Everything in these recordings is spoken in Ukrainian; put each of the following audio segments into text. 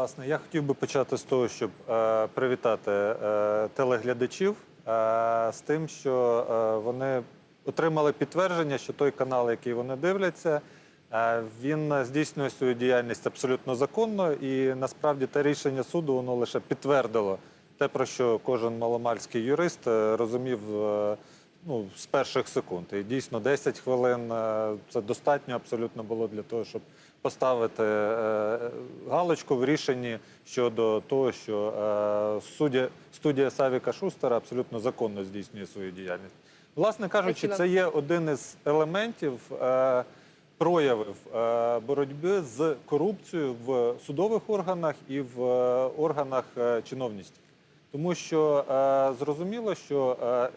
Власне, я хотів би почати з того, щоб е, привітати е, телеглядачів е, з тим, що е, вони отримали підтвердження, що той канал, який вони дивляться, е, він здійснює свою діяльність абсолютно законно, і насправді те рішення суду воно лише підтвердило те, про що кожен маломальський юрист е, розумів. е, Ну, з перших секунд. І дійсно 10 хвилин е, це достатньо абсолютно було для того, щоб поставити е, галочку в рішенні щодо того, що е, суддя, студія Савіка Шустера абсолютно законно здійснює свою діяльність. Власне кажучи, це є один із елементів е, проявів е, боротьби з корупцією в судових органах і в органах чиновництва. Тому що зрозуміло, що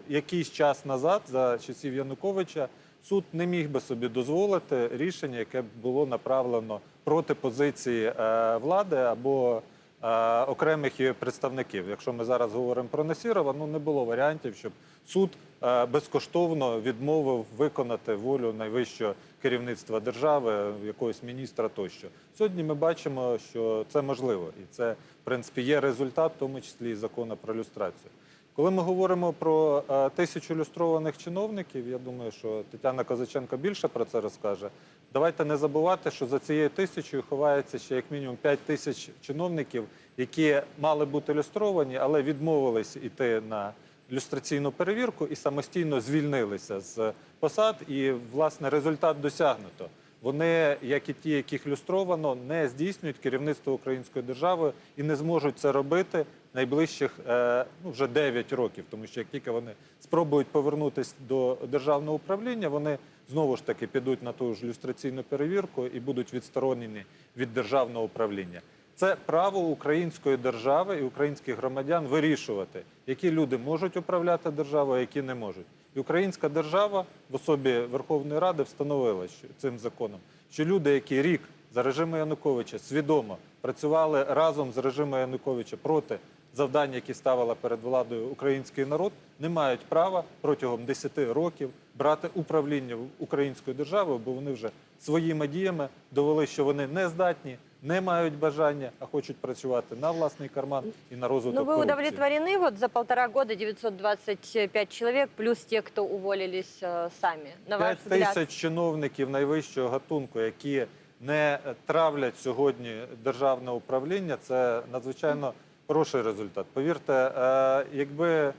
якийсь час назад, за часів Януковича, суд не міг би собі дозволити рішення, яке було направлено проти позиції е, влади або е, окремих її представників. Якщо ми зараз говоримо про Насірова, ну не було варіантів, щоб суд е, безкоштовно відмовив виконати волю найвищого керівництва держави, якогось міністра тощо. Сьогодні ми бачимо, що це можливо, і це в принципі є результат, в тому числі і закону про люстрацію. Коли ми говоримо про е, тисячу люстрованих чиновників, я думаю, що Тетяна Козаченко більше про це розкаже. Давайте не забувати, що за цією тисячою ховається ще як мінімум 5 тисяч чиновників, які мали бути люстровані, але відмовились іти на люстраційну перевірку і самостійно звільнилися з посад. І власне результат досягнуто. Вони, як і ті, яких люстровано, не здійснюють керівництво української держави і не зможуть це робити найближчих е, ну, вже 9 років. Тому що як тільки вони спробують повернутися до державного управління, вони знову ж таки підуть на ту ж люстраційну перевірку і будуть відсторонені від державного управління. Це право української держави і українських громадян вирішувати, які люди можуть управляти державою, а які не можуть. І українська держава в особі Верховної Ради встановила що, цим законом, що люди, які рік за режиму Януковича свідомо працювали разом з режимом Януковича проти завдань, які ставила перед владою український народ, не мають права протягом 10 років брати управління українською державою, бо вони вже своїми діями довели, що вони не здатні, не мають бажання, а хочуть працювати на власний карман і на розвиток Ну, вы корупції. удовлетворены вот за полтора года 925 человек, плюс те, кто уволились э, сами. На ваш 5 взгляд, тисяч чиновників найвищого гатунку, які не травлять сьогодні державне управління, це надзвичайно хороший результат. Повірте, е, якби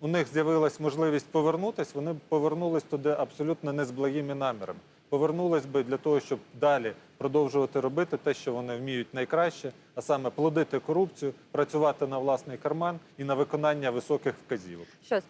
у них з'явилась можливість повернутися, вони б повернулись туди абсолютно не з благими намірами. Повернулись би для того, щоб далі продовжувати робити те, що вони вміють найкраще, а саме плодити корупцію, працювати на власний карман і на виконання високих вказівок. Що.